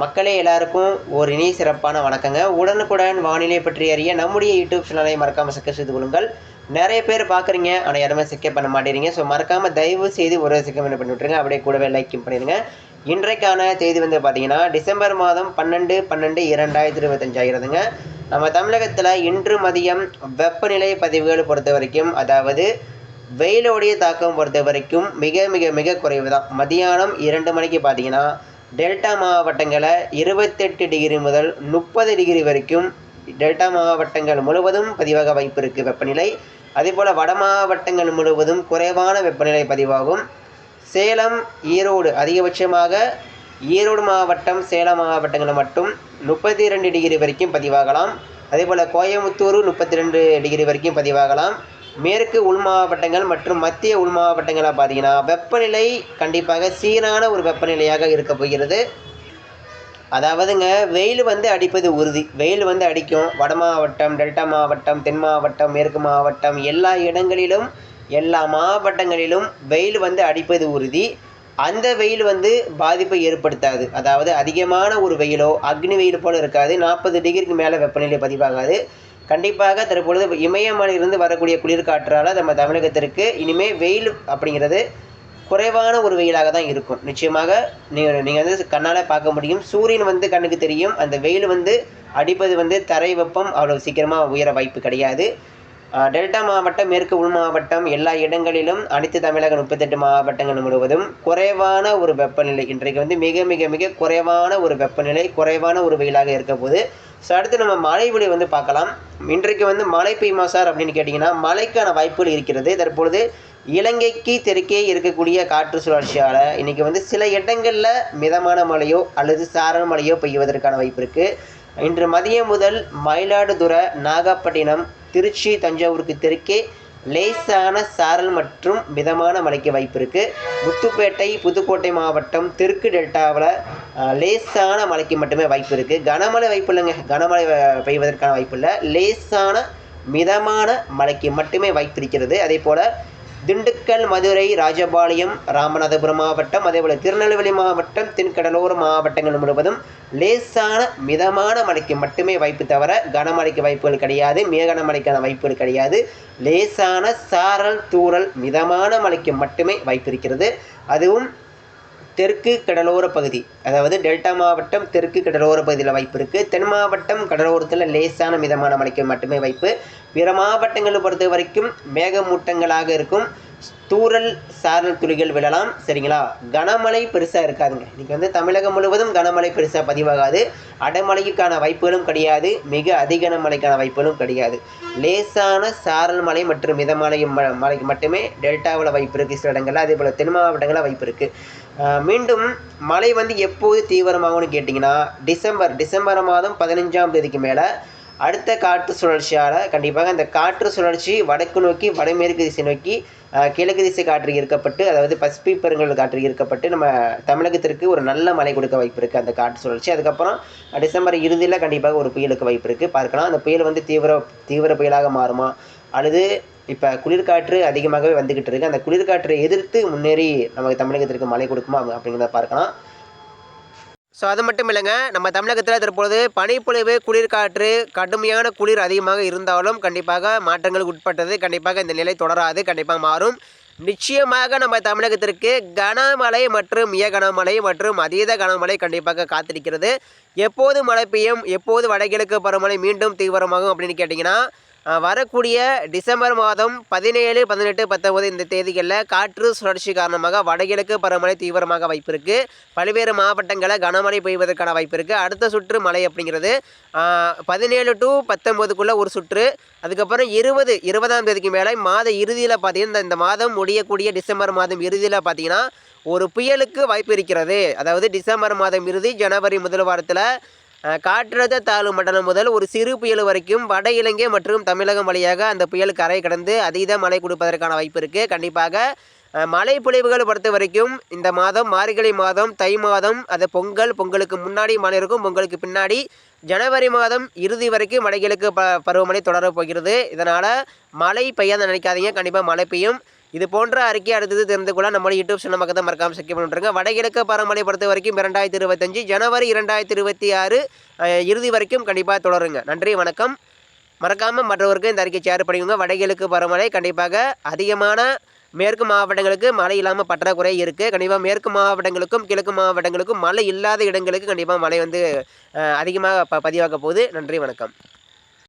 மக்களே எல்லாருக்கும் ஒரு இனி சிறப்பான வணக்கங்க. உடனுக்குடன் வானிலை பற்றி அறிய நம்முடைய யூடியூப் சேனலை மறக்காமல் சப்ஸ்கிரைப் செய்து கொள்ளுங்கள். நிறைய பேர் பார்க்குறீங்க ஆனால் யாருமே சிக்கப் பண்ண மாட்டேறீங்க. ஸோ மறக்காமல் தயவு செய்து ஒரு சிக்கம் பண்ணி விட்ருங்க அப்படியே கூடவே லைக்கும் பண்ணிடுங்க. இன்றைக்கான செய்தி வந்து பார்த்தீங்கன்னா டிசம்பர் மாதம் பன்னெண்டு பன்னெண்டு இரண்டாயிரத்தி இருபத்தஞ்சாயிரதுங்க நம்ம தமிழகத்தில் இன்று மதியம் வெப்பநிலை பதிவுகள் பொறுத்த வரைக்கும் அதாவது வெயிலோடைய தாக்கம் பொறுத்த வரைக்கும் மிக மிக மிக குறைவு தான் மதியானம் இரண்டு மணிக்கு பார்த்தீங்கன்னா டெல்டா மாவட்டங்களை இருபத்தெட்டு டிகிரி முதல் முப்பது டிகிரி வரைக்கும் டெல்டா மாவட்டங்கள் முழுவதும் பதிவாக வாய்ப்பு இருக்குது வெப்பநிலை. அதேபோல் வட மாவட்டங்கள் முழுவதும் குறைவான வெப்பநிலை பதிவாகும். சேலம் ஈரோடு அதிகபட்சமாக ஈரோடு மாவட்டம் சேலம் மாவட்டங்களில் மட்டும் முப்பத்தி ரெண்டு டிகிரி வரைக்கும் பதிவாகலாம். அதேபோல் கோயம்புத்தூர் முப்பத்தி ரெண்டு டிகிரி வரைக்கும் பதிவாகலாம். மேற்கு உள் மாவட்டங்கள் மற்றும் மத்திய உள் மாவட்டங்களை பார்த்தீங்கன்னா வெப்பநிலை கண்டிப்பாக சீரான ஒரு வெப்பநிலையாக இருக்க போகிறது. அதாவதுங்க வெயில் வந்து அடிப்பது உறுதி. வெயில் வந்து அடிக்கும். வட மாவட்டம் டெல்டா மாவட்டம் தென் மாவட்டம் மேற்கு மாவட்டம் எல்லா இடங்களிலும் எல்லா மாவட்டங்களிலும் வெயில் வந்து அடிப்பது உறுதி. அந்த வெயில் வந்து பாதிப்பை ஏற்படுத்தாது. அதாவது அதிகமான ஒரு வெயிலோ அக்னி வெயில் போல் இருக்காது. நாற்பது டிகிரிக்கு மேலே வெப்பநிலை பதிவாகாது. கண்டிப்பாக தற்பொழுது இமயமலையிலிருந்து வரக்கூடிய குளிர்காற்றால் நம்ம தமிழகத்திற்கு இனிமேல் வெயில் அப்படிங்கிறது குறைவான ஒரு வெயிலாக தான் இருக்கும். நிச்சயமாக நீங்கள் நீங்கள் வந்து கண்ணால் பார்க்க முடியும். சூரியன் வந்து கண்ணுக்கு தெரியும். அந்த வெயில் வந்து அடிப்பது வந்து தரை வெப்பம் அவ்வளோ சீக்கிரமாக உயர வாய்ப்பு கிடையாது. டெல்டா மாவட்டம் மேற்கு உள் மாவட்டம் எல்லா இடங்களிலும் அனைத்து தமிழக முப்பத்தெட்டு மாவட்டங்கள் முழுவதும் குறைவான ஒரு வெப்பநிலை இன்றைக்கு வந்து மிக மிக மிக குறைவான ஒரு வெப்பநிலை குறைவான ஒரு வெயிலாக இருக்க போது ஸோ அடுத்து நம்ம மழை வந்து பார்க்கலாம். இன்றைக்கு வந்து மழை பெய்யுமா சார் அப்படின்னு கேட்டிங்கன்னா மழைக்கான வாய்ப்புகள் இருக்கிறது. தற்பொழுது இலங்கைக்கு தெற்கே இருக்கக்கூடிய காற்று சுழற்சியால் இன்றைக்கி வந்து சில இடங்களில் மிதமான மழையோ அல்லது சாரண மழையோ பெய்வதற்கான வாய்ப்பு இருக்குது இன்று மதியம் முதல் மயிலாடுதுறை நாகப்பட்டினம் திருச்சி தஞ்சாவூருக்கு தெற்கே லேசான சாரல் மற்றும் மிதமான மழைக்கு வாய்ப்பு இருக்குது முத்துப்பேட்டை புதுக்கோட்டை மாவட்டம் தெற்கு டெல்டாவில் லேசான மழைக்கு மட்டுமே வாய்ப்பு இருக்குது கனமழை வாய்ப்பு இல்லைங்க. கனமழை பெய்வதற்கான வாய்ப்பு இல்லை. லேசான மிதமான மழைக்கு மட்டுமே வாய்ப்பு இருக்கிறது. அதே போல் திண்டுக்கல் மதுரை ராஜபாளையம் ராமநாதபுரம் மாவட்டம் அதேபோல் திருநெல்வேலி மாவட்டம் தென்கடலோர மாவட்டங்கள் முழுவதும் லேசான மிதமான மழைக்கு மட்டுமே வாய்ப்பு தவிர கனமழைக்கு வாய்ப்புகள் கிடையாது மிக கனமழைக்கான வாய்ப்புகள் கிடையாது. லேசான சாரல் தூறல் மிதமான மழைக்கு மட்டுமே வாய்ப்பு இருக்கிறது. அதுவும் தெற்கு கடலோர பகுதி அதாவது டெல்டா மாவட்டம் தெற்கு கடலோர பகுதியில் வாய்ப்பு இருக்குது தென் மாவட்டம் கடலோரத்தில் லேசான மிதமான மழைக்கு மட்டுமே வாய்ப்பு. பிற மாவட்டங்களை பொறுத்த வரைக்கும் மேகமூட்டங்களாக இருக்கும். தூறல் சாரல் துளிகள் விழலாம். சரிங்களா? கனமழை பெருசாக இருக்காதுங்க. இன்றைக்கி வந்து தமிழகம் முழுவதும் கனமழை பெருசாக பதிவாகாது. அடைமழைக்கான வாய்ப்புகளும் கிடையாது. மிக அதிக மழைக்கான வாய்ப்புகளும் கிடையாது. லேசான சாரல் மலை மற்றும் மிதமலையும் ம- மழைக்கு மட்டுமே டெல்டாவில் வாய்ப்பு இருக்குது சில இடங்களில். அதே போல் தென் மாவட்டங்களில் வாய்ப்பு இருக்குது மீண்டும் மழை வந்து எப்போது தீவிரமாகும்னு கேட்டிங்கன்னா டிசம்பர் டிசம்பர் மாதம் பதினஞ்சாம் தேதிக்கு மேலே அடுத்த காற்று சுழற்சியால் கண்டிப்பாக அந்த காற்று சுழற்சி வடக்கு நோக்கி வடமேற்கு திசை நோக்கி கிழக்கு திசை காற்று ஈர்க்கப்பட்டு அதாவது பசிபிக் பெருங்கல் காற்று ஈர்க்கப்பட்டு நம்ம தமிழகத்திற்கு ஒரு நல்ல மழை கொடுக்க வாய்ப்பு இருக்குது அந்த காற்று சுழற்சி. அதுக்கப்புறம் டிசம்பர் இறுதியில் கண்டிப்பாக ஒரு புயலுக்கு வாய்ப்பு இருக்குது பார்க்கலாம் அந்த புயல் வந்து தீவிர தீவிர புயலாக மாறுமா? அல்லது இப்போ குளிர்காற்று அதிகமாகவே வந்துக்கிட்டு இருக்கு. அந்த குளிர்காற்றை எதிர்த்து முன்னேறி நமக்கு தமிழகத்திற்கு மழை கொடுக்குமா? அப்படிங்கிறத பார்க்கலாம். ஸோ அது மட்டும் இல்லைங்க நம்ம தமிழகத்தில் தற்பொழுது பனிப்பொழிவு குளிர்காற்று கடுமையான குளிர் அதிகமாக இருந்தாலும் கண்டிப்பாக மாற்றங்களுக்கு உட்பட்டது கண்டிப்பாக இந்த நிலை தொடராது கண்டிப்பாக மாறும். நிச்சயமாக நம்ம தமிழகத்திற்கு கனமழை மற்றும் மிக கனமழை மற்றும் அதீத கனமழை கண்டிப்பாக காத்திருக்கிறது. எப்போது மழை பெய்யும் எப்போது வடகிழக்கு பருவமழை மீண்டும் தீவிரமாகும் அப்படின்னு கேட்டிங்கன்னா வரக்கூடிய டிசம்பர் மாதம் பதினேழு பதினெட்டு பத்தொன்பது இந்த தேதிகளில் காற்று சுழற்சி காரணமாக வடகிழக்கு பருவமழை தீவிரமாக வாய்ப்பு இருக்குது பல்வேறு மாவட்டங்களில் கனமழை பெய்வதற்கான வாய்ப்பு இருக்குது அடுத்த சுற்று மழை அப்படிங்கிறது பதினேழு டு பத்தொம்போதுக்குள்ளே ஒரு சுற்று. அதுக்கப்புறம் இருபது இருபதாம் தேதிக்கு மேலே மாத இறுதியில் பார்த்தீங்கன்னா இந்த- மாதம் முடியக்கூடிய டிசம்பர் மாதம் இறுதியில் பார்த்தீங்கன்னா ஒரு புயலுக்கு வாய்ப்பு இருக்கிறது. அதாவது டிசம்பர் மாதம் இறுதி ஜனவரி முதல் வாரத்தில் காற்றழுத்த தாழ்வு மண்டலம் முதல் ஒரு சிறு புயல் வரைக்கும் வட இலங்கை மற்றும் தமிழகம் வழியாக அந்த புயல் கரை கடந்து அதீத மழை கொடுப்பதற்கான வாய்ப்பு இருக்குது கண்டிப்பாக மழை பொழிவுகள் பொறுத்த வரைக்கும் இந்த மாதம் மார்கழி மாதம் தை மாதம் அது பொங்கல் பொங்கலுக்கு முன்னாடி மழை இருக்கும். பொங்கலுக்கு பின்னாடி ஜனவரி மாதம் இறுதி வரைக்கும் வடகிழக்கு ப பருவமழை தொடரப் போகிறது. இதனால் மழை பெய்யாத நினைக்காதீங்க. கண்டிப்பாக மழை பெய்யும். இது போன்ற அறிக்கை அடுத்தது தெரிந்து கொள்ள நம்ம யூடியூப் சேனல் பக்கத்தை மறக்காமல் சக்கியம் பண்ணிட்டுருங்க வடகிழக்கு பருவமழை பொறுத்த வரைக்கும் இரண்டாயிரத்தி இருபத்தஞ்சு ஜனவரி இரண்டாயிரத்தி இருபத்தி ஆறு இறுதி வரைக்கும் கண்டிப்பாக தொடருங்க. நன்றி வணக்கம். மறக்காமல் மற்றவருக்கு இந்த அறிக்கை ஷேர் பண்ணிக்கோங்க. வடகிழக்கு பருவமழை கண்டிப்பாக அதிகமான மேற்கு மாவட்டங்களுக்கு மழை இல்லாமல் பற்றாக்குறை இருக்குது கண்டிப்பாக மேற்கு மாவட்டங்களுக்கும் கிழக்கு மாவட்டங்களுக்கும் மழை இல்லாத இடங்களுக்கு கண்டிப்பாக மழை வந்து அதிகமாக ப பதிவாக போகுது. நன்றி வணக்கம்.